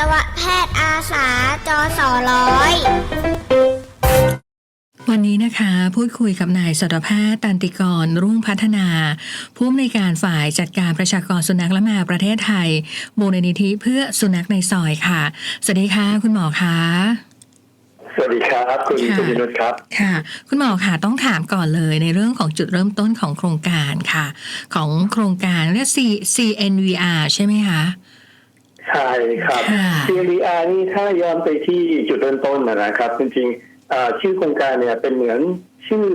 ตวแพทย์อาสาจอสอร้อยวันนี้นะคะพูดคุยกับนายสัตวแพทย์ตันติกรรุ่งพัฒนา ผู้อำนวยการฝ่ายจัดการประชากรสุนัขและแมวประเทศไทยมูลนิธิเพื่อสุนัขในซอยค่ะ สวัสดีค่ะ คุณหมอคะสวัสดีครับคุณค่ะคุณวินุชครับค่ะ คุณหมอค่ะต้องถามก่อนเลยในเรื่องของจุดเริ่มต้นของโครงการค่ะ ของโครงการเรียก C CNVR ใช่ไหมคะใช่ครับค่ะ CMDR นี่ถ้าย้อนไปที่จุดเริ่มต้นนะนะครับ จริงๆเอ่อชื่อโครงการเนี่ยเป็นเหมือนชื่อ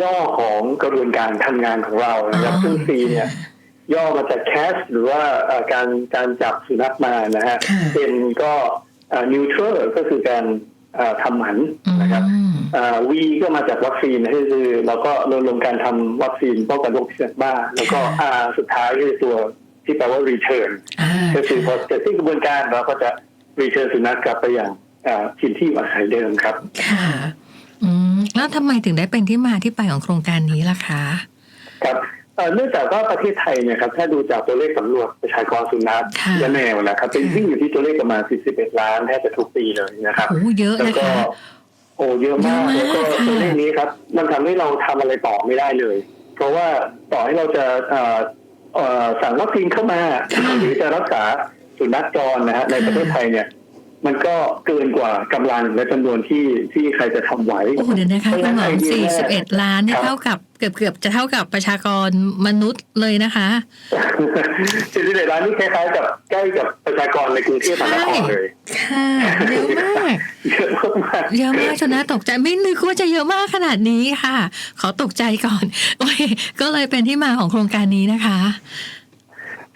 ย่อของกระบวนการทำงานของเรานะครับอ๋อซึ่ง C เนี่ยย่อมาจาก CAS หรือว่าเอ่อการการจับสุนัขมานะฮะค่ะเป็นก็เอ่อ neutral ก็คือการเอ่อทำหมันนะครับอืมวีก็มาจากวัคซีนก็คือเราก็รณรงค์การทำวัคซีนป้องกันโรคพิษสุนัขบ้า แล้วก็ค่ะ R สุดท้ายก็คือตัว ที่แปลว่า return อ่าก็คือพอเสร็จสิ้นกระบวนการเราก็จะ return สุนัขกลับไปอย่างอ่าถิ่นที่อยู่อาศัยเดิมครับ ค่ะอืมแล้วทำไมถึงได้เป็นที่มาที่ไปของโครงการนี้ล่ะคะครับเอ่อเนื่องจากว่าประเทศไทยเนี่ยครับถ้าดูจากตัวเลขสำรวจประชากรสุนัขค่ะและแมวนะครับเป็นค่ะวิ่งอยู่ที่ตัวเลขประมาณ 41 ล้านแทบจะทุกปีเลยนะครับโอ้เยอะแล้วนะก็คะโอ้เยอะมากเยแล้อะวมากก็ค่ะตัวเลขนี้ครับ มันทำให้เราทำอะไรต่อไม่ได้เลย เพราะว่าต่อให้เราจะเอ่อเอ่อ สั่งวัคซีนเข้ามาค่ะหรือจะรักษาสุนัขจรนะฮะในประเทศไทยเนี่ย มันก็เกินกว่ากำลังและจำนวนที่ที่ใครจะทำไหวโอ้โหเดี๋ยวนะคะคุณหมอไอเดียแรก41ล้านเนี่ยครับเท่ากับเกือบเกือบจะเท่ากับประชากรมนุษย์เลยนะคะสี่สิบเอ็ดล้านนี่คล้ายๆกับใกล้กับประชากรในกรุงเทพมหานครเลยค่ะเยอะมากเยอะมากเยอะมากจนน่าตกใจไม่นึกว่าจะเยอะมากขนาดนี้ค่ะ ขอตกใจก่อนโอเคก็เลยเป็นที่มาของโครงการนี้นะคะ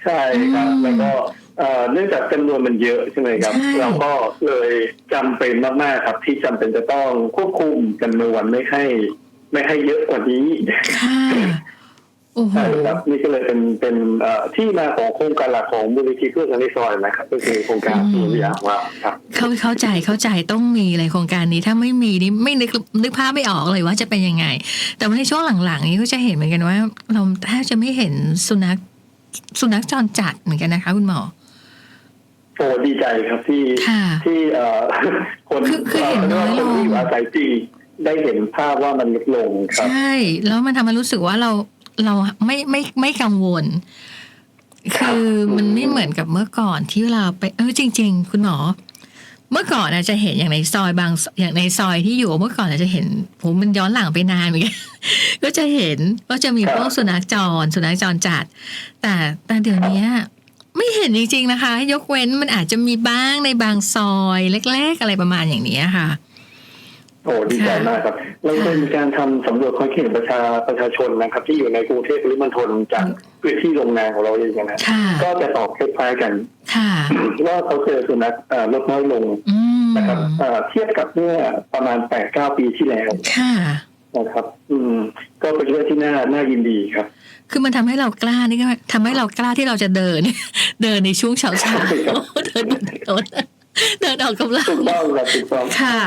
ใช่ครับอืมแล้วก็ เอ่อเนื่องจากจำนวนมันเยอะใช่ไหมครับใช่เราก็เลยจำเป็นมากๆครับ ที่จำเป็นจะต้องควบคุมจำนวนไม่ให้ ไม่ให้เยอะกว่านี้ค่ะโอ้โหใช่ครับนี่ก็เลยเป็นเป็นเอ่อที่มาของโครงการหลักของมูลนิธิเพื่อสันติซอยนะครับก็คือโครงการอืมที่วิทยาของเราครับเข้าเข้าใจเข้าใจต้องมีเลยโครงการนี้ถ้าไม่มีนี่ไม่นึกนึกภาพไม่ออกเลยว่าจะเป็นยังไง แต่ว่าในช่วงหลังๆ นี้ก็จะเห็นเหมือนกันว่า เราแทบจะไม่เห็นสุนัขสุนัขจรจัดเหมือนกันนะคะคุณหมอ โอ้ดีใจครับที่ค่ะที่เอ่อคนคือคือเห็นน้อยลงคนที่อยู่อาศัยจริงได้เห็นภาพว่ามันลดลงครับ ใช่ แล้วมันทำให้รู้สึกว่าเราเราไม่ไม่ไม่กังวล คือมันไม่เหมือนกับเมื่อก่อนที่เราไปเออจริง ๆ คุณหมอ เมื่อก่อนอาจจะเห็นอย่างในซอยบางอย่างในซอยที่อยู่เมื่อก่อนอาจจะเห็นผมมันย้อนหลังไปนานเหมือนกันก็จะเห็นก็จะมีครับพวกสุนัขจรสุนัขจรจัด แต่แต่เดี๋ยวเนี้ย ไม่เห็นจริงๆนะคะ ยกเว้นมันอาจจะมีบ้างในบางซอยเล็ก ๆ อะไรประมาณอย่างนี้ค่ะโอ้ดีใจมากครับ เราเคยมีการทำสำรวจความคิดเห็นประชาประชาชนนะครับ ที่อยู่ในกรุงเทพปริมณฑลจากพื้นที่โรงงานของเราเองนะค่ะก็จะตอบคล้ายๆกันค่ะว่าเขาเจอสุนัขเอ่อลดน้อยลงอืมนะครับเอ่อเทียบกับเมื่อประมาณ8-9ปีที่แล้วค่ะนะครับ อืม ก็เป็นเรื่องที่น่าน่ายินดีครับ คือมันทำให้เรากล้านี่ก็ทำให้เรากล้าที่เราจะเดิน เดินในช่วงเช้าเช้าๆเดินบนถนนเดินออกกำลัถูงกต้องครับถูกต้องค่ะ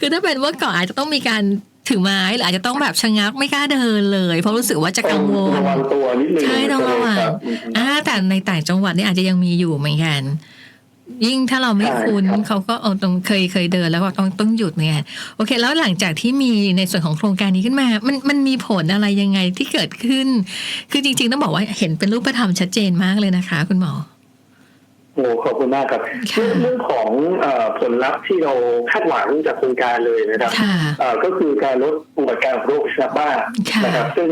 คือถ้าเป็นเมื่อก่อนอาจจะต้องมีการถือไม้หรืออาจจะต้องแบบชะงักไม่กล้าเดินเลย เพราะรู้สึกว่าจะกังวลระวังตัวนิดนึงใช่ต้องระวังครับอืมอ่าแต่ในต่างจังหวัดนี่อาจจะยังมีอยู่เหมือนกัน ยิ่งถ้าเราไม่ใช่คุ้นครับเขาก็เออต้องเคยเคยเดินแล้วก็ต้องต้องหยุดเนี่ยโอเค แล้วหลังจากที่มีในส่วนของโครงการนี้ขึ้นมา มันมันมีผลอะไรยังไงที่เกิดขึ้น คือจริง ๆ ต้องบอกว่าเห็นเป็นรูปธรรมชัดเจนมากเลยนะคะ คุณหมอโอ้ขอบคุณมากครับค่ะเรื่องเรื่องของเอ่อผลลัพธ์ที่เราคาดหวังจากโครงการเลยนะครับค่ะเอ่อก็คือการลดอุบัติการของโรคพิษสุนัขบ้าค่ะนะครับ ซึ่ง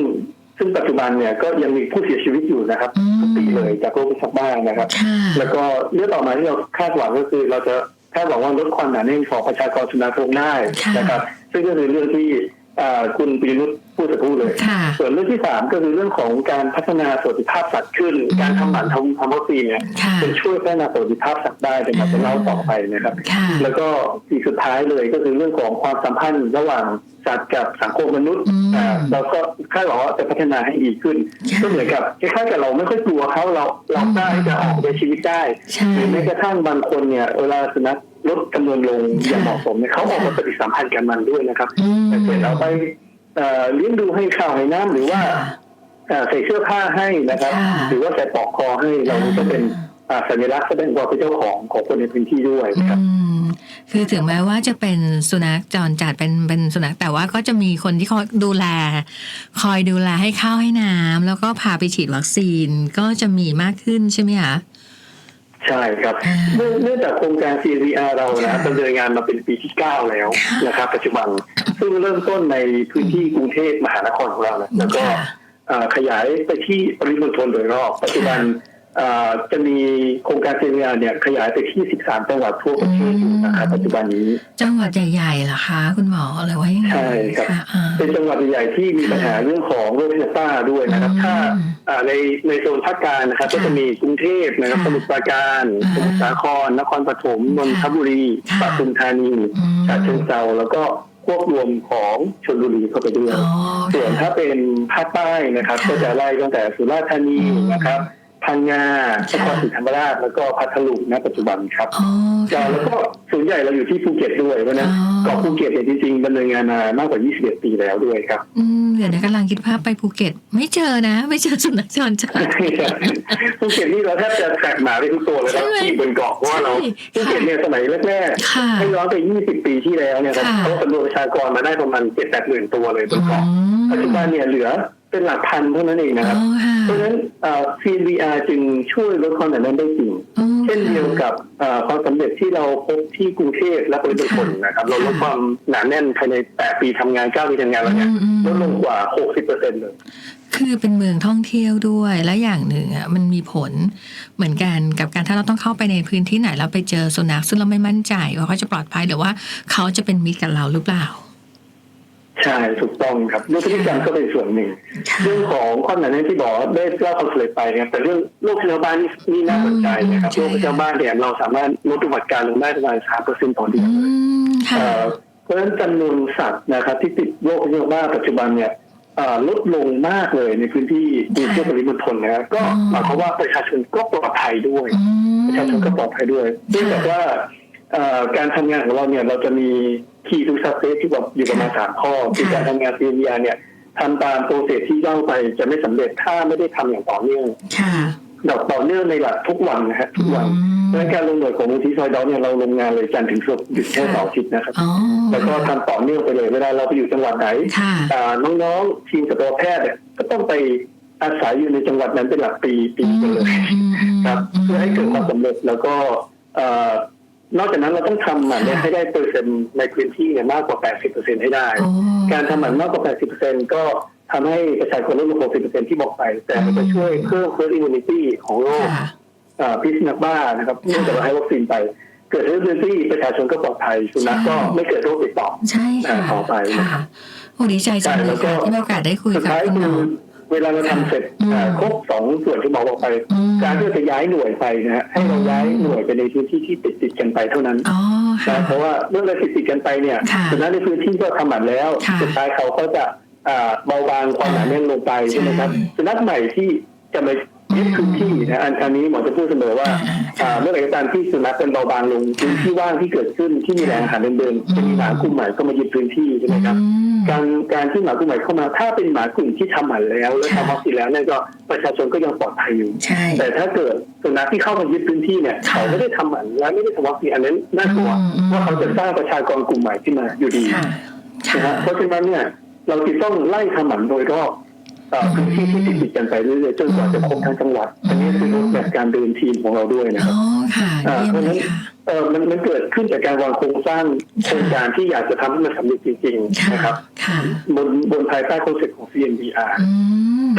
ซึ่งปัจจุบันเนี่ยก็ยังมีผู้เสียชีวิตอยู่นะครับอืมทุกปีเลยจากโรคพิษสุนัขบ้านะครับค่ะแล้วก็เรื่องต่อมาที่เราคาดหวังก็คือ เราจะคาดหวังว่าลดความหนาแน่นของประชากรสุนัขลงได้ค่ะนะครับ ซึ่งก็คือเรื่องที่เอ่อ คุณปีนุชพูดจะพูดเลยค่ะส่วนเรื่องที่สามก็คือเรื่องของการพัฒนาสวัสดิภาพสัตว์ขึ้นอืมการทำหมันทำทำวัคซีนเนี่ยค่ะจะช่วยพัฒนาสวัสดิภาพสัตว์ได้เดี๋ยวเราจะเล่าต่อไปนะครับค่ะแล้วก็อีกสุดท้ายเลยก็คือเรื่องของความสัมพันธ์ระหว่างสัตว์กับสังคมมนุษย์อืมอ่าเราก็คาดหวังว่าจะพัฒนาให้ดีขึ้นค่ะก็เหมือนกับคล้ายๆกับเราไม่ค่อยกลัวเขาเราเรากล้าที่จะออกไปชีวิตได้ใช่หรือแม้กระทั่งบางคนเนี่ยเวลาสุนัข ลดจำนวนลงอค่ะย่างเหมาะสมเนี่ยเขาออกมาปฏิสัมพันธ์กันมันด้วยนะครับอืมแต่เสร็จเราไปเอ่อเลี้ยงดูให้ข้าวให้น้ำหรือว่าค่ะเอ่อใส่เสื้อผ้าให้นะครับค่ะหรือว่าใส่ปลอกคอให้เราก็เป็นอ่าสัญลักษณ์แสดงความเป็นเจ้าของของคนในพื้นที่ด้วยนะครับอืมคือถึงแม้ว่าจะเป็นสุนัขจรจัดเป็นเป็นสุนัขแต่ว่าก็จะมีคนที่คอยดูแล คอยดูแลให้ข้าวให้น้ำแล้วก็พาไปฉีดวัคซีนก็จะมีมากขึ้นใช่ไหมคะ ใช่ครับอ่าเนื่องเนื่องจากโครงการ CVR เรานะค่ะดำเนินงานมาเป็นปีที่ 9 แล้วนะครับ ปัจจุบัน ซึ่งเริ่มต้นในพื้นที่กรุงเทพมหานครของเรานะแล้วก็ค่ะอ่าขยายไปที่ปริมณฑลโดยรอบ ปัจจุบันอ่า จะมีโครงการ CVR เนี่ยขยายไปที่ 13 จังหวัดทั่วประเทศอยู่นะครับปัจจุบันนี้ จังหวัดใหญ่ๆเหรอคะคุณหมอหรือว่ายังไงใช่ครับะอ่าเป็นจังหวัดใหญ่ๆที่มีปัญหาเรื่องของโรคพิษซ่าด้วยนะครับอืมถ้าอ่าในในโซนภาคกลางนะครับค่ะก็จะมีกรุงเทพนะครับค่ะสมุทรปราการอ่าสมุทรสาคร นครปฐมนนทบุรีค่ะปทุมธานีอืมฉะเชิงเทราแล้วก็ควบรวมของชลบุรีเข้าไปด้วยอ๋อส่วนค่ะถ้าเป็นภาคใต้นะครับค่ะก็จะไล่ตั้งแต่สุราษฎร์ธานีอืมนะครับ พังงานค่ะครศรีธรรมราชแล้วก็พัทลุงณปัจจุบันครับอ๋อค่ะแล้วก็ส่วนใหญ่เราอยู่ที่ภูเก็ตด้วยเพราะฉะนั้นอ๋อเกาะภูเก็ตเนี่ยจริงๆดำเนินงานมามากกว่า 21 ปีแล้วด้วยครับ อืมเดี๋ยวนะกำลังคิดภาพไปภูเก็ต ไม่เจอนะ ไม่เจอสุนัขจรจัดภูเก็ตนี่เราแทบจะแตกหมาไปทุกตัวเลยครับใช่ไหมที่บนเกาะเพราะว่าเราใช่ภูเก็ตเนี่ยสมัยแรกค่ะๆให้ย้อนไป 20 ปีที่แล้วเนี่ยครับค่ะเขาสำรวจประชากรมาได้ประมาณ7 8หมื่นตัวเลยบนเกาะอืมปัจจุบันเนี่ยเหลือ เป็นหลักพันเท่านั้นเองนะครับอ๋อค่ะเพราะฉะนั้นเอ่อ CVR จึงช่วยลดความหนาแน่นได้จริงอ๋อเช่นเดียวกับเอ่อความสำเร็จที่เราพบที่กรุงเทพและปริมณฑลนะครับ เราลดความหนาแน่นภายใน 8 ปีทำงาน 9 ปีทำงานแล้วเนี่ยอืมอืมลดลงกว่า 60เปอร์เซ็นต์เลยคือเป็นเมืองท่องเที่ยวด้วยและอย่างหนึ่งอะมันมีผลเหมือนกันกับการถ้าเราต้องเข้าไปในพื้นที่ไหนแล้วไปเจอสุนัขซึ่งเราไม่มั่นใจว่าเขาจะปลอดภัยหรือว่าเขาจะเป็นมิตรกับเราหรือเปล่า ใช่ถูกต้องครับเรื่องพฤติกรรมก็เป็นส่วนหนึ่งค่ะเรื่องของความหนาแน่นที่บอกว่าได้เล่าความสำเร็จไปเนี่ยแต่เรื่องโรคประจำบ้านนี่นี่น่าสนใจนะครับอืมใช่โรคประจำบ้านเนี่ยเราสามารถลดอุบัติการลงได้ประมาณ3เปอร์เซ็นต์ต่อเดือือนมค่ะเอ่อเพราะฉะนั้นจำนวนสัตว์นะครับ ที่ติดโรคประจำบ้านปัจจุบันเนี่ยเอ่อลดลงมากเลยในพื้นที่กรุงเทพปริมณฑลนะครับก็อ๋อหมายความว่าประชาชนก็ปลอดภัยด้วยอืมประชาชนก็ปลอดภัยด้วยเนื่องจากว่าเอ่อการทำงานของเราเนี่ยเราจะมี key to success ที่แบบอยู่ประมาณสามข้อคือการทำงาน CVR เนี่ยทำตามโปรเซสที่เล่าไปจะไม่สำเร็จถ้าไม่ได้ทำอย่างต่อเนื่องค่ะดอกต่อเนื่องในหลักทุกวันนะฮะทุกวันอืมและการลงหน่วยของมูลที่ซอยดอกเนี่ยเราลงงานเลยจันทร์ถึงศุกร์หยุดแค่เสาร์อาทิตย์นะครับอ๋อแล้วก็ทำต่อเนื่องไปเลยเวลาเราไปอยู่จังหวัดไหนค่ะอ่าน้องๆทีมสัตวแพทย์เนี่ยก็ต้องไปอาศัยอยู่ในจังหวัดนั้นเป็นหลักปีปีไปเลยอืมอืมครับเพื่อให้เกิดความสำเร็จแล้วก็เอ่อ นอกจากนั้นเราต้องทำหมันเนี่ยให้ได้เปอร์เซ็นต์ในพื้นที่เนี่ยมากกว่า 80%ให้ได้โอ้การทำหมันมากกว่า 80%ก็ทำให้ประชากรลดลง 60%ที่บอกไป แต่มันจะช่วยเพิ่ม herd immunity ของโรคค่ะเอ่อพิษสุนัขบ้านะครับเนื่องจากเราให้วัคซีนไปเกิด herd immunity ประชาชนก็ปลอดภัยสุนัขก็ไม่เกิดโรคติดต่อใช่ค่ะอ่าต่อไปนะครัค่ะบโอ้ดีใจจังเลยค่ะที่มีโอกาสได้คุยสุดกับท้ายคุณหมคืออ เวลาเราทำเสร็จอืมอ่าครบสองส่วนที่หมอบอกไปอืมการที่เราจะย้ายหน่วยไปนะฮะให้เราย้ายหน่วยไปในพื้นที่ที่ติดติดๆกันไปเท่านั้นอ๋อค่ะนะเพราะว่าเมื่อเราติดติดๆกันไปเนี่ยค่ะสุนัขในพื้นที่ก็ทำหมันแล้วค่ะสุดท้ายเขาก็จะอ่าเบาบางความหนาแน่นลงไปใช่ใช่ไหมครับสุนัขใหม่ที่จะมา ยึดพื้นที่นะอันอันนี้หมอจะพูดเสมอว่าอ่าอ่าเมื่อไหร่ก็ตามที่สุนัขเป็นเบาบางลงพื้นที่ว่างที่เกิดขึ้นที่มีแหล่งอาหารเดิมๆจะมีหมากลุ่มใหม่ก็มายึดพื้นที่ใช่ไหมครับอืมการการที่หมากลุ่มใหม่เข้ามา ถ้าเป็นหมากลุ่มที่ทำหมันแล้ว และค่ะทำวัคซีนแล้วเนี่ยก็ประชาชนก็ยังปลอดภัยอยู่ใช่แต่ถ้าเกิดสุนัขที่เข้ามายึดพื้นที่เนี่ยค่ะเขาไม่ได้ทำหมันและไม่ได้ทำวัคซีนอันนั้นน่ากลัวอืมอืมว่าเขาจะสร้างประชากรกลุ่มใหม่ขึ้นมาอยู่ดีค่ะนะฮะเพราะฉะนั้นเนี่ยเราจึงต้องไล่ทำหมันโดยรอบเอ่อ พื้นที่ที่ติดติดๆกันไปเรื่อยๆจนกว่าจะครบทั้งจังหวัด อันนี้คือรูปแบบการเดินทีมของเราด้วยนะคอ๋รับอค่ะอ่าเยี่ยเพมราะฉะเลนั้นยค่ะเออมันมันเกิดขึ้นจากการวางโครงสร้างโครงการที่อยากจะทำให้มันสำเร็จจริงๆค่ะนะครับค่ะบนบนภายใต้คอนเซ็ปต์ของ CNBR อืม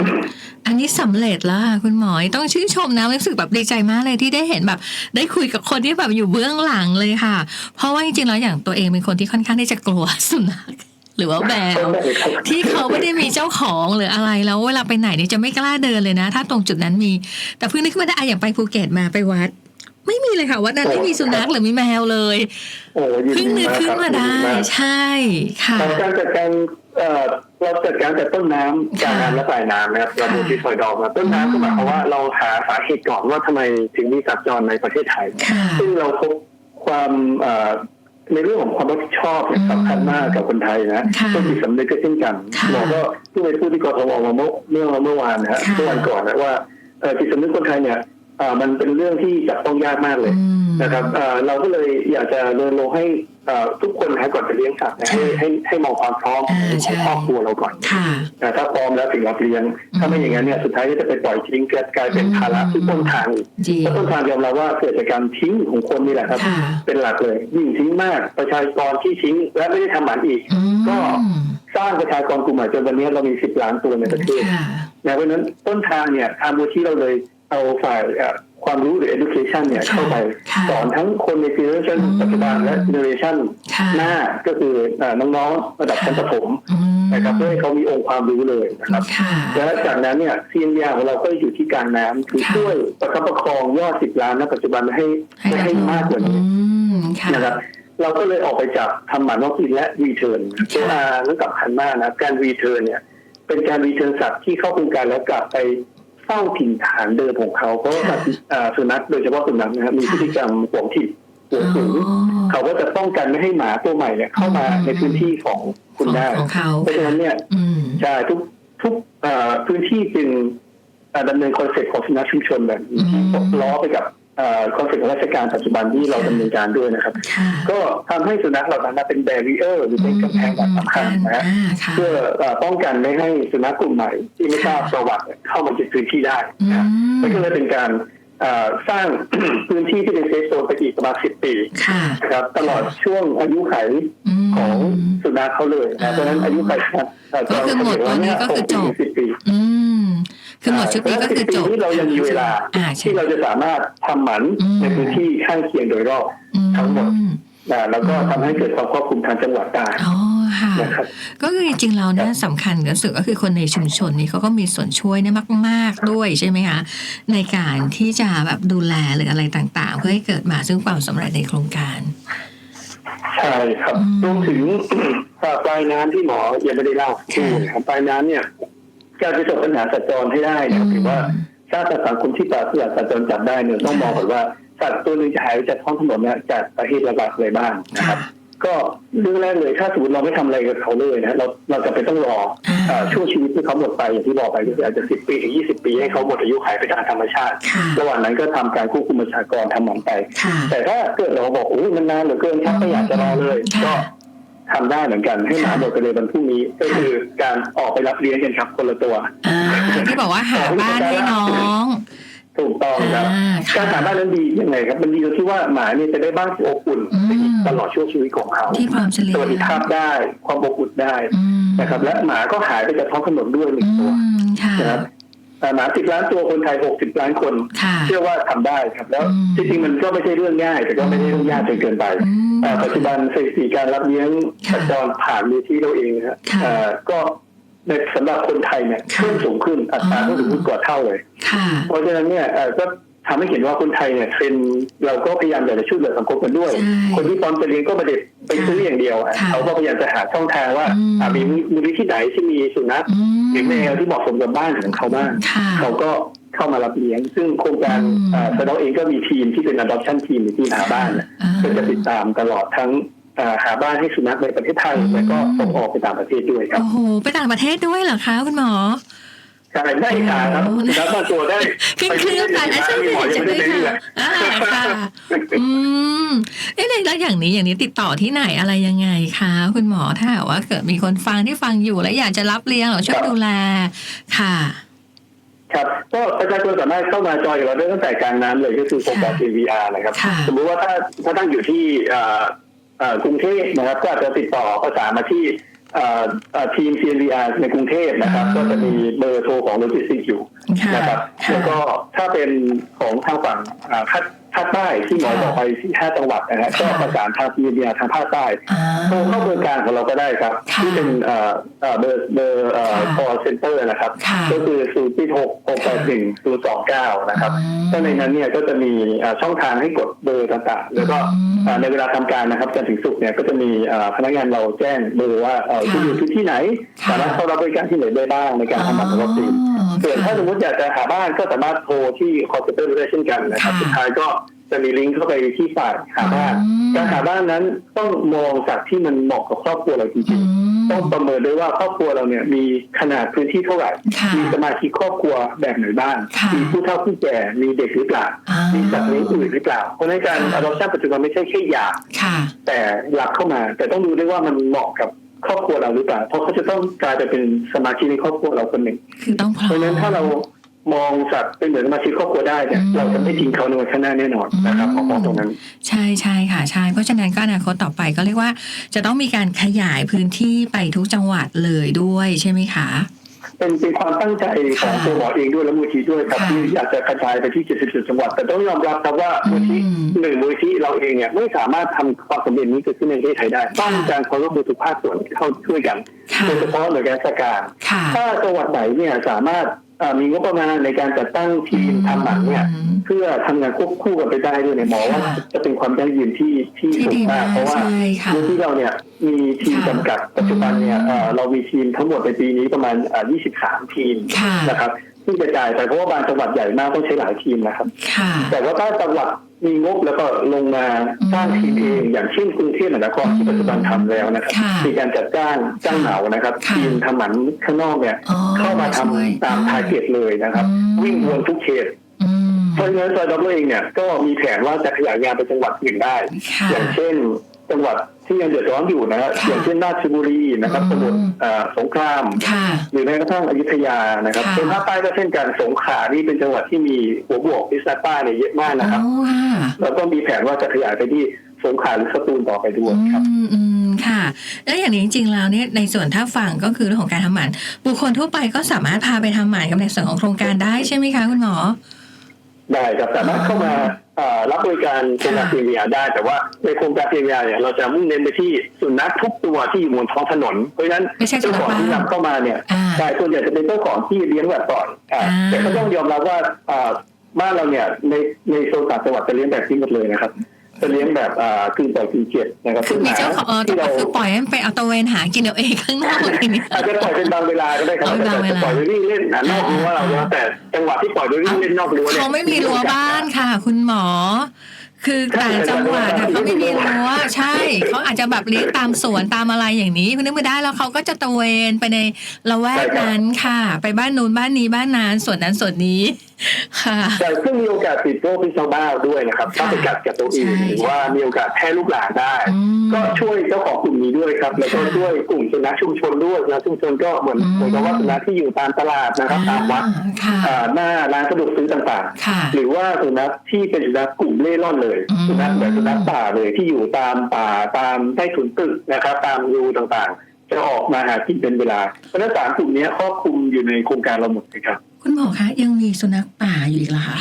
อันนี้สำเร็จแล้วค่ะคุณหมอต้องชื่นชมนะรู้สึกแบบดีใจมากเลยที่ได้เห็นแบบ ได้คุยกับคนที่แบบอยู่เบื้องหลังเลยค่ะ เพราะว่าจริงๆแล้วอย่างตัวเองเป็นคนที่ค่อนข้างที่จะกลัวสุนัข หรือว่าแมวที่เขาไม่ได้มีเจ้าของหรืออะไรแล้วเวลาไปไหนเนี่ยจะไม่กล้าเดินเลยนะ ถ้าตรงจุดนั้นมี แต่เพิ่งนึกขึ้นมาได้อะอย่างไปภูเก็ตมาไปวัด ไม่มีเลยค่ะวัดนั้นไม่มีสุนัขหรือมีแมวเลยโอ้ยินเพิ่งดีนึกมากขึ้นครับมาได้ยินมากใช่ค่ะการจัดการเอ่อเราจัดการแต่ต้นน้ำกลางน้ำและปลายน้ำนะครับเราดูที่ซอยดอกมาต้นน้ำก็หมายความว่าเราหาสาเหตุก่อนว่าทำไมถึงมีสัตว์จรในประเทศไทยค่ะซึ่งเราพบความเอ่อ ในเรื่องของความรับผิดชอบเนี่ยสำคัญมากกับคนไทยนะค่ะต้นจิตสำนึกก็เช่นกันค่ะหมอก็เพิ่งไปพูดที่กทมมาเมื่อเมื่อเมื่อวานนะฮะค่ะเมื่อวันก่อนนะว่าเอ่อจิตสำนึกคนไทยเนี่ยอ่า มันเป็นเรื่องที่จับต้องยากมากเลยอืมนะครับเอ่อเราก็เลยอยากจะเดินลงค์ให้เอ่อทุกคนนะก่อนจะเลี้ยงสัตว์นะใช่ให้ให้ให้มองความพร้อมอ่าขใช่องครอบครัวเราก่อนค่ะนะถ้าพร้อมแล้วถึงรับเลี้ยง ถ้าไม่อย่างนั้นเนี่ยสุดท้ายก็จะไปปล่อยทิ้งเกิดกลายเป็นภาระที่ต้นทางอีกจริงเพราะต้นทางยอมรับว่าเกิดจากการทิ้งของคนนี่แหละครับค่ะเป็นหลักเลยยิ่งทิ้งมากประชากรที่ทิ้งและไม่ได้ทำหมันอีกอืมก็สร้างประชากรกลุ่มใหม่จนวันนี้เรามี10ล้านตัวในประเทศค่ะนะเพราะฉะนั้นต้นทางเนี่ยทางมูลที่เราเลย เอาฝ่ายเอ่อความรู้หรือ education เนี่ยค่ะเข้าไปค่ะสอนทั้งคนใน generation อืมปัจจุบันและ generation ค่ะหน้าก็คือเอ่อน้องๆระดับชั้นประถมอืมนะครับเพื่อให้เขามีองค์ความรู้เลยนะครับค่ะและจากนั้นเนี่ย CNR ของเราก็อยู่ที่กลางน้ำคือค่ะช่วยประคับประคองยอด10ล้านณปัจจุบันไม่ให้ไม่ให้มากกว่าอืนี้มค่ะนะครับเราก็เลยออกไปจับทำหมันวัคซีนและรีเทิร์นตัวอานั้นสำคัญมากนะการรีเทิร์นเนี่ยเป็นการรีเทิร์นสัตว์ที่เข้าโครงการแล้วกลับไป เฝ้าถิ่นฐานเดิมของเขาเพราะว่าสัตว์อ่าสุนัขโดยเฉพาะสุนัขนะครับมีพฤติกรรมหวงถิ่นหวงสูงอ๋อเขาก็จะป้องกันไม่ให้หมาตัวใหม่เนี่ย เข้ามาอืมในพื้นที่ของคุณได้ของเขาเพราะฉะนั้นเนี่ยอืมใช่ทุกทุกเอ่อพื้นที่จึงเอ่อดำเนินคอนเซ็ปต์ของสุนัขชุมชนแบบนี้อืมตกล้อไปกับ คอนเซ็ปต์ของราชการปัจจุบันที่เราดำเนินการด้วยนะครับค่ะก็ทำให้สุนัขเหล่านั้นนะเป็นแบรีเออร์หรือเป็นกำแพงแบบสำคัญนะฮะอ่าค่ะเพื่อเอ่อป้องกันไม่ให้สุนัขกลุ่มใหม่ที่ไม่ทราบประวัติเข้ามายึดพื้นที่ได้อืนะมมันก็เลยเป็นการเอ่อสร้างพื้นที่ที่เป็นเซฟโซนไปอีกประมาณสิบปีค่ะนะครับตลอดช่วงอายุไขอืมของสุนัขเขาเลยอ่านะเพราะฉะนั้นอายุไขครับก็คือหมดตัวนี้ก็คือจบสิบปีอืม คือหมดชุดนี้ก็คือจบที่เรายังมีเวลาอ่าใช่ที่เราจะสามารถทำหมันอืมในพื้นที่ข้างเคียงโดยรอบอืทั้งหมดนะแล้วก็ทำให้เกิดความครอบคลุมทางจังหวัดได้อ๋อค่ะนะครับก็คือจริงๆเราเนี่ยสำคัญก็สึกก็คือคนในชุมชนนี่เขาก็มีส่วนช่วยเนี่ยมาก ๆด้วยใช่ไหมคะในการที่จะแบบดูแลหรืออะไรต่างๆ เพื่อให้เกิดมาซึ่งความสำเร็จในโครงการใช่ครับอืมรวมถึงปลายน้ำที่หมอยังไม่ได้เล่าค่ะนะครับปลายน้ำเนี่ย การจะจบปัญหาสัตว์จรให้ได้เนี่ยถือว่าถ้าสังคมที่ปราศจากสัตว์จรจับได้เนี่ยต้องมองก่อนว่าสัตว์ตัวหนึงจะหายไปจากท้องถนนเนี่ยจากประเทศหลักๆอะไรบ้างนะครับก็เรื่องแรกเลยถ้าสมมติเราไม่ทำอะไรกับเขาเลยนะเราเราจะไปต้องรออ่าเอ่อช่วงชีวิตที่เขาหมดไปอย่างที่บอกไปก็คืออาจจะสิบปีถึงยี่สิบปีให้เขาหมดอายุขัยไปตามธรรมชาติค่ะระหว่างนั้นก็ทำการควบคุมประชากรทำหมันไปค่ะแต่ถ้าเกิดเราบอกโอ้ยมันนานเหลือเกินครับไม่อยากจะรอเลยค่ะก็ ทำได้เหมือนกันให้หมาค่ะหมดไปเลยวันพรุ่งนี้ก็คือการออกไปรับเลี้ยงกันครับ คนละตัวอ่าที่บอกว่าหาบ้านให้น้องถูกต้องครับอ่าค่ะการหาบ้านนั้นดียังไงครับ มันดีตรงที่ว่าหมาเนี่ยจะได้บ้านที่อบอุ่นอืมตลอดช่วงชีวิตของเขาที่พร้อมจะเลี้ยงสวัสดิภาพได้ความอบอุ่นได้อืมนะครับ และหมาก็หายไปจากท้องถนนด้วยหนึ่งอืตัวมค่ะนะครับอ่า หมาสิบล้านตัวคนไทยหกสิบล้านคนค่ะเชื่อว่าทำได้ครับ แล้วอืมจริงๆมันก็ไม่ใช่เรื่องง่าย แต่ก็ไม่ได้เรื่องยากจนเกินไปอืมอ่าปัจจุบันสถิติการรับเลี้ยงค่ะสัตว์จรผ่านมือที่เราเองนะฮะค่ะอ่าก็ในสำหรับคนไทยเนี่ยค่ะเพิ่มสูงขึ้นอัตราอ๋อเพิ่มสูงขึ้นกว่าเท่าเลยค่ะเพราะฉะนั้นเนี่ยเอ่อก็ ทำให้เห็นว่าคนไทยเนี่ยเทรนด์เราก็พยายามอยากจะช่วยเหลือสังคมกันด้วยใช่คนที่พร้อมจะเลี้ยงก็ไม่ได้ไปซื้ออย่างเดียวอะค่ะเขาก็พยายามจะหาช่องทางว่าอืมอ่ามีมูลนิธิไหนที่มีสุนัขอืมหรือแมวที่เหมาะสมกับบ้านของเขาบ้างค่ะเขาก็เข้ามารับเลี้ยง ซึ่งโครงการอืมสนอเองก็มีทีมที่เป็น adoption ทีมหรือทีมหาบ้านน่ะอ่าก็จะติดตามตลอดทั้งอ่าหาบ้านให้สุนัขในประเทศไทยอืมแล้วก็ส่งออกไปต่างประเทศด้วยครับโอ้โหไปต่างประเทศด้วยเหรอคะคุณหมอ ใช่ได้ค่ะครับโอ้สุนัขบางตัวได้เครื่องเครื่องกันอะใช่หมอใช่ยังใช่ไม่ได้ไปเลือกค่ะอ่าค่ะอืมเอ๊ะแล้วอย่างนี้อย่างนี้ติดต่อที่ไหนอะไรยังไงคะคุณหมอถ้าหากว่าเกิดมีคนฟังที่ฟังอยู่แล้วอยากจะรับเลี้ยงหรือช่วยดูแลค่ะครับก็ประชาชนสามารถเข้ามาจอยกับเราได้ตั้งแต่กลางน้ำเลยก็คือโครงการ CVR นะครับค่ะสมมุติว่าถ้าถ้าตั้งอยู่ที่เอ่อเอ่อกรุงเทพนะครับ ก็อาจจะติดต่อประสานมาที่เอ่อเอ่อ ทีม CVR ในกรุงเทพนะครับอ่าก็จะมีเบอร์โทรของโลจิสติกอยู่ค่ะนะครับค่ะแล้วก็ถ้าเป็นของทางฝั่งอ่า ภาคภาคใต้ที่หมอค่ะบอกไปที่ห้าจังหวัดนะฮะก็ค่ะประสานทาง CVR ทางภาคใต้อ่าโทรเข้าเบอร์กลางของเราก็ได้ครับค่ะที่เป็นเอ่อเอ่อเบอร์เบอร์เอ่อค่ะ call center นะครับค่ะก็คือ0 6 6 8 1 0 2 9นะครับอืมก็ในนั้นเนี่ยก็จะมีเอ่อช่องทางให้กดเบอร์ต่างๆ แล้วก็อืมเอ่อในเวลาทำการนะครับจนถึงสุกร์เนี่ยก็จะมีเอ่อพนักงานเราแจ้งเบอร์ว่าเอ่อค่ะที่อยู่ที่ที่ไหนค่ะสามารถเข้ารับบริการที่ไหนได้บ้างในการทำบัตรวัคซีนอ๋อ ส่วนถ้าสมมติอยากจะหาบ้านก็สามารถโทรที่ call center ได้เช่นกันนะครับค่ะสุดท้ายก็จะมีลิงก์เข้าไปที่ฝ่ายหาบ้านอืมการหาบ้านนั้นต้องมองจากที่มันเหมาะกับครอบครัวเราจอืริงๆมต้องประเมินด้วยว่าครอบครัวเราเนี่ยมีขนาดพื้นที่เท่าไหร่ค่ะมีสมาชิกครอบครัวแบบไหนบ้างค่ะมีผู้เฒ่าผู้แก่ มีเด็กหรือเปล่าอ่า มีสัตว์เลี้ยงอื่นหรือเปล่า เพราะฉะนั้นการค่ะ adoption ปัจจุบันไม่ใช่แค่อยากค่ะแต่รับเข้ามา แต่ต้องดูด้วยว่ามันเหมาะกับ ครอบครัวเราหรือเปล่าเพราะเขาจะต้องกลายไปเป็นสมาชิกในครอบครัวเราคนหนึ่งคือต้องพร้อมเพราะฉะนั้นถ้าเรามองสัตว์เป็นเหมือนสมาชิกครอบครัวได้เนี่ยอืมเราจะไม่ทิ้งเขาในวันข้างหน้าแน่นอนนะครับอืมขอมองตรงนั้น ใช่ใช่ค่ะใช่เพราะฉะนั้นก็อนาคตต่อไปก็เรียกว่า จะต้องมีการขยายพื้นที่ไปทุกจังหวัดเลยด้วยใช่ไหมคะ เป็นเป็นความตั้งใจของค่ะตัวหมอเองด้วยและมูลที่ด้วยครับค่ะที่อยากจะกระจายไปที่ 77 จังหวัด แต่ต้องยอมรับครับว่ามูลที่อืมหนึ่งมูลที่เราเองเนี่ยไม่สามารถทำความสำเร็จนี้เกิดขึ้นในประเทศไทยได้ ต้องมีการเคารพมือทุกภาคส่วนเข้าช่วยกันค่ะโดยเฉพาะหน่วยงานราชการค่ะถ้าจังหวัดไหนเนี่ยสามารถเอ่อ มีงบประมาณในการจัดตั้งทีมทำหมันเนี่ยอืมเพื่อทำงานควบคู่กันไปได้ด้วยเนี่ยหมอว่าค่ะจะเป็นความยั่งยืนที่ที่ที่สูดีงมากมากเพราะว่าใช่ค่ะเมื่อที่เราเนี่ยมีทีมค่ะจำกัดปัจจุบันเนี่ยอืมเอ่อเรามีทีมทั้งหมดในปีนี้ประมาณอ่า23 ทีมค่ะนะครับ ที่กระจายไปเพราะว่าบางจังหวัดใหญ่มากต้องใช้หลายทีมนะครับค่ะแต่ว่าถ้าจังหวัดมีงบแล้วก็ลงมาสร้างทีมเองอย่างเช่นกรุงเทพมหานครที่ปัจจุบันทำแล้วนะครับค่ะมีการจัดจ้างจ้างเหมานะครับค่ะทีมทำหมันข้างนอกเนี่ยอ๋อเข้ามาทำช่วยตามอ่าทาร์เก็ตเลยนะครับอืมวิ่งวนทุกเขตอืมเพราะฉะนั้นซอยดับเบิลเองเนี่ยก็มีแผนว่าจะขยายงานไปจังหวัดอื่นได้ค่ะอย่างเช่น จังหวัด ที่ยังเดือดร้อนอยู่นะฮะค่ะอย่างเช่นราชบุรีนะครับอืมสมุทรเอ่อสงครามค่ะหรือแม้กระทั่งอยุธยานะครับค่ะเป็นภาคใต้ก็เช่นกันสงขลานี่เป็นจังหวัดที่มีหัวบวกพิซซ่าใต้เนี่ยเยอะมากนะครับอ๋อค่ะแล้วก็มีแผนว่าจะขยายไปที่สงขลาหรือสตูลต่อไปด้วยครับอืมอืมค่ะ แล้วอย่างนี้จริงๆแล้วเนี่ยในส่วนถ้าฟังก็คือเรื่องของการทำหมันบุคคลทั่วไปก็สามารถพาไปทำหมันกับในส่วนของโครงการได้ใช่ไหมคะคุณหมอได้ครับสามารถเข้ามาเอ่อ รับบริการโครงการค่ะเพียได้ แต่ว่าในโครงการเพียเนี่ยเราจะมุ่งเน้นไปที่สุนัขทุกตัวที่อยู่บนท้องถนน เพราะฉะนั้นไม่ใช่สุเจ้านัขของที่บ้านนำเข้ามาเนี่ยอ่าใช่ส่วนใหญ่จะเป็นเจ้าของที่เลี้ยงแบบก่อนอ่าอ่าแต่ก็ต้องยอมรับว่าอ่าบ้านเราเนี่ยในในโซนต่างจังหวัดจะเลี้ยงแบบนี้หมดเลยนะครับ จะเลี้ยงแบบอ่ากึ่งปล่อยกึ่งเจ็ดนะครับคือมีเจ้าของเออที่แต่เราก็คือปล่อยให้มันไปเอาตะเวนหากินเอาเองข้างนอกอะไรอย่างเงี้ยอาจจะปล่อยเป็นบางเวลาก็ได้ครับเอาเป็นบางเวลาแต่ปล่อยไปวิ่งเล่นอะนอกรั้วเราแล้วแต่จังหวะที่ปล่อยไปวิ่งเล่นนอกรั้วเนี่ยเขาไม่มีรั้วบ้านค่ะ คุณหมอคือต่างจังหวัดอะเขาไม่มีรั้วใช่เขาอาจจะแบบเลี้ยงตามสวนตามอะไรอย่างนี้คุณนึกไม่ได้แล้วเขาก็จะตระเวนไปในละแวกนั้นค่ะ ไปบ้านนู้นบ้านนี้บ้านนั้นส่วนนั้นส่วนนี้ค่ะ แต่ซึ่งมีโอกาสติดโรคพิษซูบ้าด้วยนะครับถ้าไปกัดกับตัวอื่นใช่หรือว่ามีโอกาสแพร่ลูกหลานได้อืมก็ช่วยเจ้าของกลุ่มนี้ด้วยครับแล้วก็ค่ะช่วยกลุ่มสุนัขชุมชนด้วยสุนัขชุมชนก็เหมือนอืมเหมือนกับว่าสุนัขที่อยู่ตามตลาดนะครับตามวัดค่ะอ่าหน้าร้านสะดวกซื้อต่างค่ะๆหรือว่าสุนัขที่เป็นสุนัขกลุ่มเล่ร่อนเลยอืมสุนัขแบบสุนัขป่าเลยที่อยู่ตามป่าตามใต้ถุนตึกนะครับ ตามรูต่างๆ จะออกมาหากินเป็นเวลาเพราะฉะนั้นสามกลุ่มนี้ครอบคลุมอยู่ในโครงการเราหมดเลยครับ คุณหมอคะยังมีสุนัขป่าอยู่อีกเหรอคะ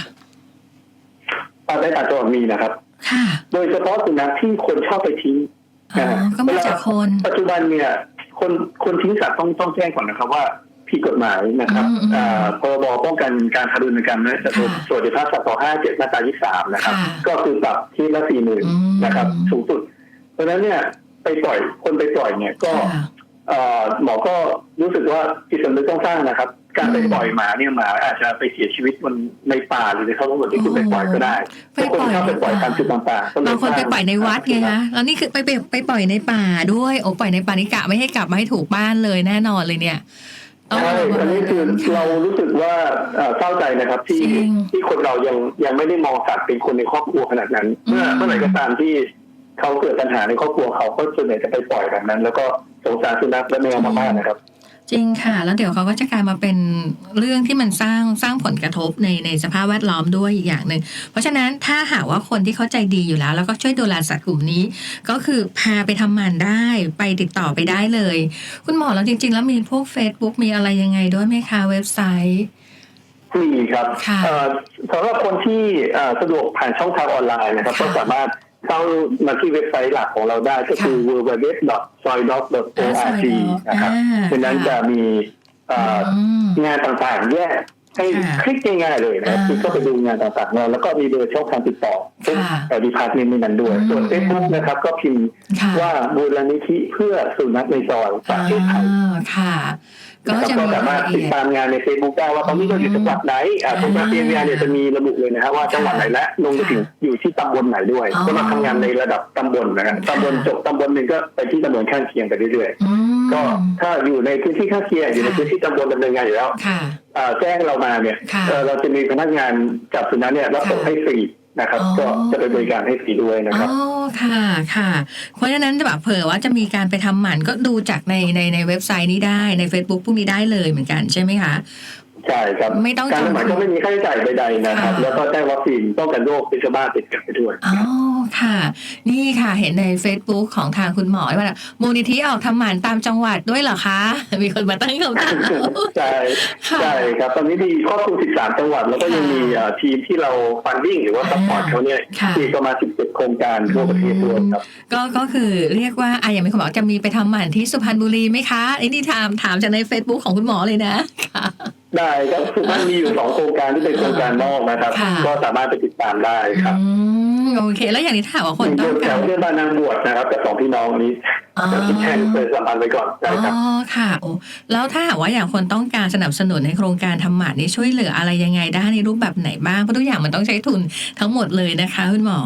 ตามในต่างจังหวัดมีนะครับ ค่ะ โดยเฉพาะสุนัขที่คนชอบไปทิ้งอ๋อก็มาจากคน ปัจจุบันเนี่ย คนคนทิ้งสัตว์ต้องต้องแจ้งก่อนนะครับว่าผิดกฎหมายนะครับอืมอืมอ่าพรบป้องกันการทารุณกรรมและค่ะสวัสดิภาพสัตว์257มาตรา23 นะครับค่ะก็คือปรับที่ละสี่หมื่นอืมนะครับ สูงสุด เพราะฉะนั้นเนี่ยไปปล่อยคนไปปล่อยเนี่ยก็ค่ะเอ่อหมอก็รู้สึกว่าจิตสำนึกต้องสร้างนะครับ การไปอืมปล่อยหมาเนี่ยหมาอาจจะไปเสียชีวิตบนในป่าหรือในเขาทั้งหมดที่คุณไปปล่อยก็ได้ไปบางคนปล่อยชอบไปปล่อยตามจุดต่างๆก็เลยบางคนไปสร้ปล่อยในวัดไงคะแล้วนี่คือไปไปไปปล่อยในป่าด้วยโอ้ปล่อยในป่านี่กะไม่ให้กลับมาให้ถูกบ้านเลยแน่นอนเลยเนี่ยต้องใช่ระวังอันนี้คือเรารู้สึกว่าเอ่อเศร้าใจนะครับที่จริงที่คนเรายังยังไม่ได้มองสัตว์เป็นคนในครอบครัวขนาดนั้น เมื่ออืมเมื่อไหร่ก็ตามที่เขาเกิดปัญหาในครอบครัวเขาก็ส่วนใหญ่จะไปปล่อยแบบนั้น แล้วก็สงสารสุนัขและแมวมากๆนะครับ จริงค่ะ แล้วเดี๋ยวเขาก็จะกลายมาเป็นเรื่องที่มันสร้างสร้างผลกระทบในในสภาพแวดล้อมด้วยอีกอย่างหนึ่งเพราะฉะนั้นถ้าหากว่าคนที่เข้าใจดีอยู่แล้ว แล้วก็ช่วยดูแลสัตว์กลุ่มนี้ ก็คือพาไปทำหมันได้ไปติดต่อไปได้เลย คุณหมอแล้วจริง ๆ แล้วมีพวก Facebook มีอะไรยังไงด้วยไหมคะเว็บไซต์มีครับค่ะเอ่อสำหรับคนที่เอ่อสะดวกผ่านช่องทางออนไลน์นะครับค่ะก็สามารถ เข้ามาที่เว็บไซต์หลักของเราได้ก็คือ www.soydog.org นะครับอ่าดังนั้นจะมีเอ่ออืมงานต่างๆแยกให้ค่ะคลิกง่ายๆเลยนะครับอ่าคลิกเข้าไปดูงานต่างๆเราแล้วก็มีเบอร์ช่องทางติดต่อซึ่งค่ะแต่ดีพาร์ตเมนต์นั้นด้วยอืมส่วนเฟซบุ๊กนะครับ ก็พิมพ์ค่ะว่ามูลนิธิเพื่อสุนัขในซอยประเทศไทยอ่าค่ะ ก็นะครับจะก็มีสามารถติดตามงานใน Facebook ได้ว่าตอนนี้เราอยู่จังหวัดไหนอ่าโครงการ CMVR เนี่ยจะมีระบุเลยนะฮะว่าจังหวัดไหนและลงไปถึงอยู่ที่ตำบลไหนด้วยอ๋อก็มาทำงานในระดับตำบลนะฮะตำบลจบตำบลหนึ่งก็ไปที่ตำบลข้างเคียงไปเรื่อยอืมๆก็ถ้าอยู่ในพื้นที่ข้างเคียงอยู่ในค่ะพื้นที่ตำบลดำเนินงานอยู่แล้วค่ะอ่าแจ้งเรามาเนี่ยค่ะเอ่อเราจะมีพนักงานจับสุนัขเนี่ยรับส่งค่ะให้ฟรี นะครับอ๋อก็จะไปบริการให้ฟรีด้วยนะครับอ๋อค่ะค่ะ เพราะฉะนั้นจะแบบเผื่อว่าจะมีการไปทำหมันก็ดูจากในในในเว็บไซต์นี้ได้ใน Facebook พวกนี้ได้เลยเหมือนกันใช่ไหมคะ ใช่ครับไม่ต้องการทำหมันจำก็ไม่มีค่าใช้จ่ายใดๆนะครับค่ะแล้วก็ได้วัคซีนป้องกันโรคพิษบ้าติดกันไปด้วยอ๋อค่ะ นี่ค่ะเห็นใน Facebook ของทางคุณหมอว่ามูลนิธิออกทำหมันตามจังหวัดด้วยเหรอคะ มีคนมาตั้งคำถามใช่ค่ะใช่ครับ ตอนนี้มีครอบคลุม13 จังหวัด แล้วก็ยังค่ะมีเอ่อทีมที่เราฟันดิ้งหรือว่าซัพพอร์ตอ่าเขาเนี่ยค่ะมีประมาณ17โครงการทั่วประเทศด้วยครับก็ก็คือเรียกว่าอะอย่างมีคนบอกจะมีไปทำหมันที่สุพรรณบุรีไหมคะไอ้นี่ถามถามจากใน Facebook ของคุณหมอเลยนะค่ะ ได้ครับสุพรรณมีอยู่2โครงการที่เป็นโครงการนอกนะครับ ค่ะ ก็สามารถไปติดตามได้ครับอืมโอเค แล้วอย่างนี้ถ้าหากว่าคนอต้อยู่งแถการวเทศบาลนางบวชนะครับกับสองพี่น้องอันนี้อ๋อจะแทนเปิดสัมพันธ์ไว้ก่อนได้ครับอ๋อค่ะโอ้แล้วถ้าหากว่าอย่างคนต้องการสนับสนุนในโครงการทำหมันนี่ช่วยเหลืออะไรยังไงได้ในรูปแบบไหนบ้างเพราะทุกอย่างมันต้องใช้ทุนทั้งหมดเลยนะคะคุณหมอ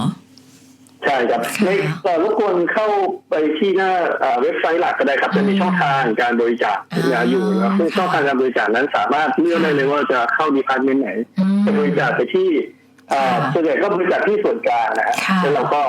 ใช่ครับค่ะในเอ่อรบกวนเข้าไปที่หน้าเอ่อเว็บไซต์หลักก็ได้ครับจะมีช่องทางการบริจาคอ่าอยู่นะครับซึ่งช่องทางการบริจาคนั้นสามารถเลือกได้เลยว่าจะเข้าดีพาร์ตเมนต์ไหนอืมจะบริจาคไปที่เอ่อค่ะส่วนใหญ่ก็บริจาคที่ส่วนกลางนะฮะค่ะแล้วเราก็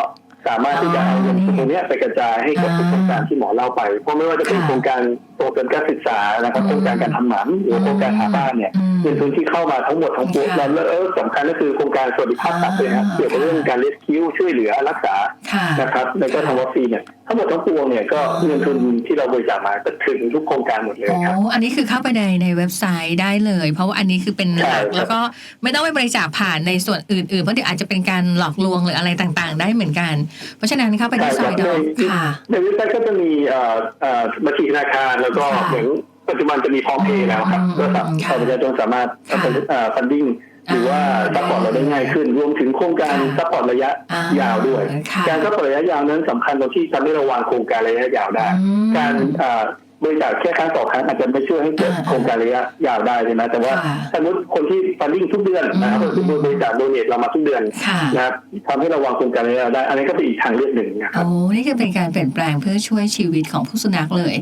สามารถที่จะเอาเงินอ๋อตรงเนี้ยไปกระจายให้กับอ่าทุกโครงการที่หมอเล่าไป เพราะไม่ว่าจะเป็นค่ะโครงการส่งเสริมการศึกษานะครับอืมโครงการการทำหมันหรือโครงการหาบ้านเนี่ยอืมเงินทุนที่เข้ามาทั้งหมดทั้งปวงค่ะแล้วเออสำคัญก็คือโครงการสวัสดิภาพสัตว์เลยครับอ่าเกี่ยวกับเรื่องการเลสคิวช่วยเหลือรักษาค่ะนะครับแล้วก็ทำวัคซีนเนี่ยทั้งหมดทั้งปวงเนี่ยก็เงินทุนที่เราบริจาคมาก็ถึงทุกโครงการหมดเลยโอ้ครับอันนี้คือเข้าไปในในเว็บไซต์ได้เลย เพราะว่าอันนี้คือเป็นหลักใช่ครับแล้วก็ไม่ต้องไปบริจาคผ่านในส่วนอื่นๆเพราะเดี๋ยวอาจจะเป็นการหลอกลวงหรืออะไรต่างๆ ได้เหมือนกันเพราะฉะนั้นเข้าไปที่ซอยดอกค่ะในเว็บไซต์ก็จะมีเอ่อเอ่อบัญชีธนาคารแล้วก็ค่ะเหมือนปัจจุบันจะมีพร้อมเพย์แล้วครับอืมก็สามารถค่ะประชาชนสามารถค่ะฟันดิ้งหรือว่าอ่าซัพพอร์ตเราได้ง่ายขึ้น รวมถึงโครงการค่ะซัพพอร์ตระยะอ่ายาวด้วยค่ะการซัพพอร์ตระยะยาวนั้นสำคัญตรงที่ทำให้เราวางโครงการระยะยาวได้อืมการเอ่อ บริจาคแค่ครั้งต่อครั้งอาจจะไม่ช่วยให้เกิดอ่าโครงการระยะยาวได้ใช่ไหมแต่ว่าค่ะสมมติคนที่ฟันดิ้งทุกเดือนนะครับอืมก็คือบริจาคโดเนทเรามาทุกเดือนค่ะนะครับทำให้เราวางโครงการระยะยาวได้ อันนี้ก็เป็นอีกทางเลือกหนึ่งนะครับโอ้นี่คือเป็นการเปลี่ยนแปลงเพื่อช่วยชีวิตของผู้สุนัขเลย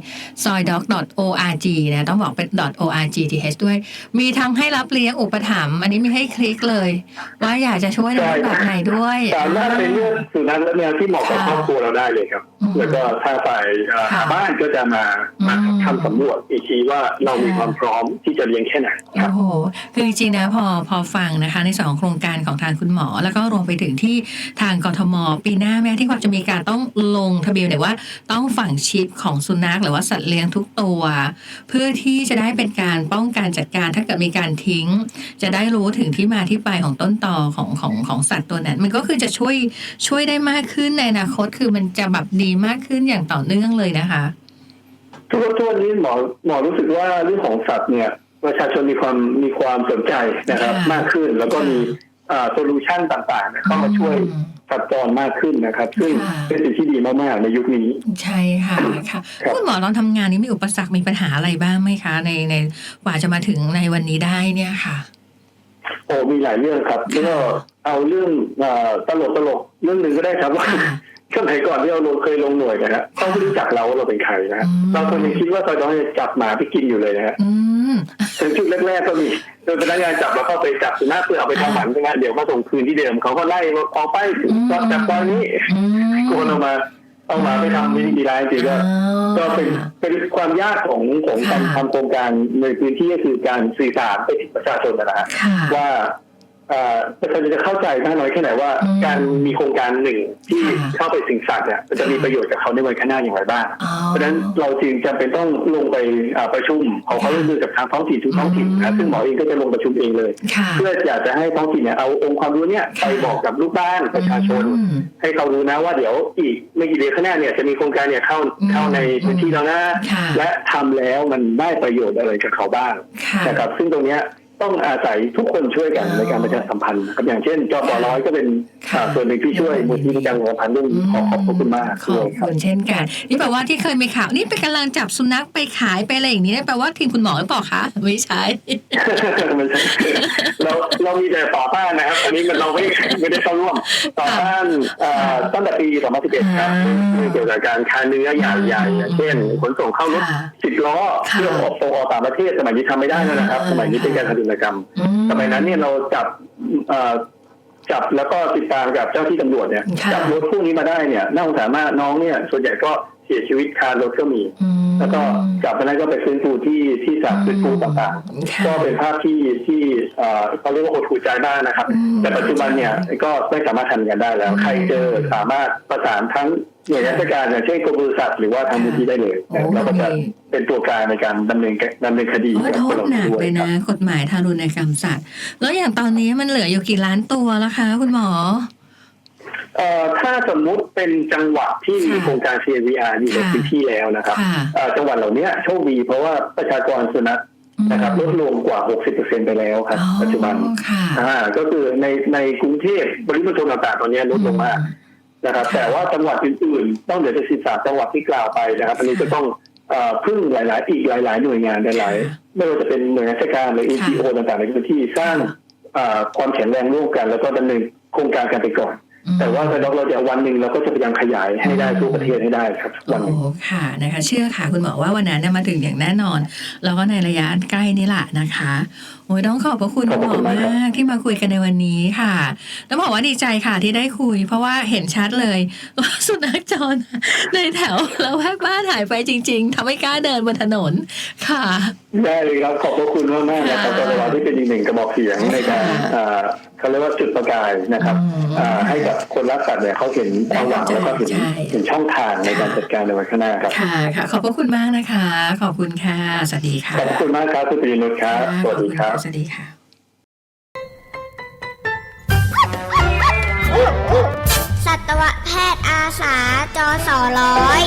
s o y d o g org นะต้องบอกเป็น org th ด้วย มีทั้งให้รับเลี้ยงอุปถัมภ์อันนี้มีให้คลิกเลย ว่าอยากจะช่วยในรูปแบบไหนด้วยสามารถเป็นเลือกสุนัขและแมวที่เหมาะกับค่ะครอบครัวเราได้เลยครับอืม แล้วก็ถ้าฝ่ายเอ่อค่ะบ้านก็จะมามาอืมทำสำรวจอีกทีว่าเรามีความพร้อมที่จะเลี้ยงแค่ไหนครับโอ้โหคือจริงๆนะพอพอฟังนะคะ ในส่วนของโครงการของทางคุณหมอ แล้วก็รวมไปถึงที่ทางกทม ปีหน้าแม้ที่เขาจะมีการต้องลงทะเบียนหรือว่าต้องฝังชิปของสุนัขหรือว่าสัตว์เลี้ยงทุกตัว เพื่อที่จะได้เป็นการป้องกันจัดการถ้าเกิดมีการทิ้ง จะได้รู้ถึงที่มาที่ไปของต้นตอของของของสัตว์ตัวนั้น มันก็คือจะช่วยช่วยได้มากขึ้นในอนาคตคือมันจะแบบดีมากขึ้นอย่างต่อเนื่องเลยนะคะ ทุกทุกวันนี้หมอหมอรู้สึกว่าเรื่องของสัตว์เนี่ย ประชาชนมีความมีความสนใจนะครับค่ะมากขึ้นแล้วก็มีโซลูชันต่างๆเนี่ยเข้ามาช่วยอืมสัตว์จรมากขึ้นนะครับ ซึ่งค่ะเป็นสิ่งที่ดีมากๆในยุคนี้ ใช่ค่ะค่ะครับคุณหมอตอนทำงานนี้มีอุปสรรคมีปัญหาอะไรบ้างไหมคะ ในในกว่าจะมาถึงในวันนี้ได้เนี่ยค่ะ โอ้มีหลายเรื่องครับแล้วก็เอาเรื่องเอ่อตลกตลกๆเรื่องหนึ่งก็ได้ครับว่าค่ะสมัยก่อนที่เราลงเคยลงหน่วยนะฮะเขาไม่รู้จักเราว่าเราเป็นใครนะฮะอืมเราคนยังคิดว่าซอยน้อยจะจับหมาไปกินอยู่เลยนะฮะอืมถึงจุดแรกๆก็มีโดยพนักงานจับเราเข้าไปจับสุนัขเพื่อเอาไปทำหมันใช่ไหมเดี๋ยวมาส่งคืนที่เดิมเขาก็ไล่ว่าออกไปอืมจับตอนนี้อืมโกนออกมา เอาหมาไปทำไม่ดีร้ายจริงๆก็อ๋อก็เป็นเป็นความยากของของการค่ะทำโครงการในพื้นที่ก็คือการสื่อสารไปถึงประชาชนนะฮะค่ะว่าเอ่อ ประชาชนจะเข้าใจมากน้อยแค่ไหนว่าอืมการมีโครงการหนึ่งที่ค่ะเข้าไปสิงสัตว์เนี่ยมันจะมีประโยชน์กับเขาในวันข้างหน้าอย่างไรบ้างอ๋อเพราะฉะนั้นเราจึงจำเป็นต้องลงไปอ่าประชุมขอความร่วมมือกับทางท้องถิ่นทุกท้องถิ่นอืนะมซึ่งหมอเองก็จะลงประชุมเองเลยค่ะเพื่ออยากจะให้ท้องถิ่นเนี่ยเอาองค์ความรู้เนี่ยไปค่ะบอกกับลูกบ้านประชาชนอืมให้เขารู้นะว่าเดี๋ยวอีกไม่กี่เดือนข้างหน้าเนี่ยจะมีโครงการเนี่ยเข้าอืมเข้าในพื้นที่แล้วนะค่ะและทำแล้วมันได้ประโยชน์อะไรกับเขาบ้างค่ะนะครับซึ่งตรงเนี้ย ต้องอาศัยทุกคนช่วยกันอ๋อในการประชาสัมพันธ์นะครับอย่างเช่นจอปร้อยก็เป็นค่ะอ่าส่วนหนึ่งที่ช่วยมูลที่ประจำหัวพันธ์เรื่องขอขอบพระคุณมากขด้อวยบครับคุณเช่นกัน นี่แปลว่าที่เคยมีข่าวนี่ไปกำลังจับสุนัขไปขายไปอะไรอย่างนี้แปลว่าทีมคุณหมอหรือเปล่าคะไม่ใช่ไม่ใช่เราเรามีแต่ต่อต้านนะครับ อันนี้มันเราไม่ไม่ได้เข้าร่วมต่อต้านเอ่อตั้งแต่ปี2011ครับอ่าเรื่องเกี่ยวกับการค้าเนื้อใหญ่ๆอย่างเช่นขนส่งเข้ารถค่ะสิบล้อค่ะเพื่อออกส่งออกต่างประเทศสมัยนี้ทำไม่ได้แล้วนะครับอ่าสมัยนี้เป็นการทารุณกรรมอืสมัยนั้นเนี่ยเราจับเอ่อจับแล้วก็ติดตามกับเจ้าที่ตำรวจเนี่ยค่ะจับรถพวกนี้มาได้เนี่ยน่าสงสารมากน้องเนี่ยส่วนใหญ่ก็เสียชีวิตคารถก็มีอืมแล้วก็จับไปนั้นก็ไปฟื้นฟูที่ที่สถานฟื้นฟูต่างๆค่ะก็เป็นภาพที่ที่เอ่อเขาเรียกว่าหดหูใจมากนะครับอืมแต่ปัจจุบันเนี่ยก็ไม่สามารถทำกันได้แล้วอืมใครเจอสามารถประสานทั้ง หน่วยราชการอย่างเช่นกรมบริษัทหรือว่าทางมูลที่ได้เลยโอ้เราก็จะเป็นตัวกลางในการดำเนินดำเนินคดีโอ้กับโทคนษเหล่าหนันี้กด้วยเลยครันะบกฎหมายทารุณกรรมสัตว์ แล้วอย่างตอนนี้มันเหลืออยู่กี่ล้านตัวแล้วคะ คุณหมอเอ่อถ้าสมมุติเป็นจังหวัดที่มีค่ะโครงการ CVR อยู่ในค่ะพื้นที่แล้วนะครับค่ะเอ่อจังหวัดเหล่านี้โชคดีเพราะว่าประชากรสุนัขนะครับลดลงกว่า 60%ไปแล้วครับอ๋อปัจจุบันค่ะอ่าก็คือในในกรุงเทพบริมณฑลต่างๆตอนนี้ลดลงมาก นะครับ แต่ว่าจังหวัดอื่นๆต้องเหลือจาก13จังหวัดที่กล่าวไปนะครับ อันนี้ก็ต้องเอ่อพึ่งหลายๆอีกหลาย ๆ หน่วยงานหลายๆไม่ว่าจะเป็นหน่วยงานราชการหรือ NGO ต่างๆในพื้นที่สร้างเอ่อความแข็งแรงร่วมกัน แล้วก็ดำเนินโครงการกันไปก่อนแต่ว่าถ้าเราจะวันหนึ่งเราก็จะพยายามขยายให้ได้ทั่วประเทศให้ได้ครับวันหนึ่งโอ้ค่ะนะคะ เชื่อค่ะคุณหมอว่าวันนั้นเนี่ยมาถึงอย่างแน่นอน แล้วก็ในระยะใกล้นี้แหละนะคะโอ้ยต้องขอบพระคุณขคุอบณพหมระอคุณมากครับมากที่มาคุยกันในวันนี้ค่ะแล้วบอกว่าดีใจค่ะที่ได้คุย เพราะว่าเห็นชัดเลยว่าสุนัขจรในแถวแล้วแวกบ้านหายไปจริง ๆทำให้กล้าเดินบนถนนค่ะได้เลยครับขอบพระคุณมากมากๆนะครับค่ะตลอดที่เป็นอีกหนึ่งกระบอกเสียงในการค่ะอ่าเขาเรียกว่าจุดประกายนะครับอืมอ่าให้กับคนรักสัตว์เนี่ยเขาเห็นความหวังแล้วก็เห็นใช่เห็นช่องทางในการจัดการในวันข้างหน้าครับค่ะค่ะ ขอบพระคุณมากนะคะ ขอบคุณค่ะสวัสดีค่ะขอบคุณมากครับคุณปรินุชครับสวัสดีครับสวัสดีค่ะสัตวแพทย์อาสาจอสอร้อย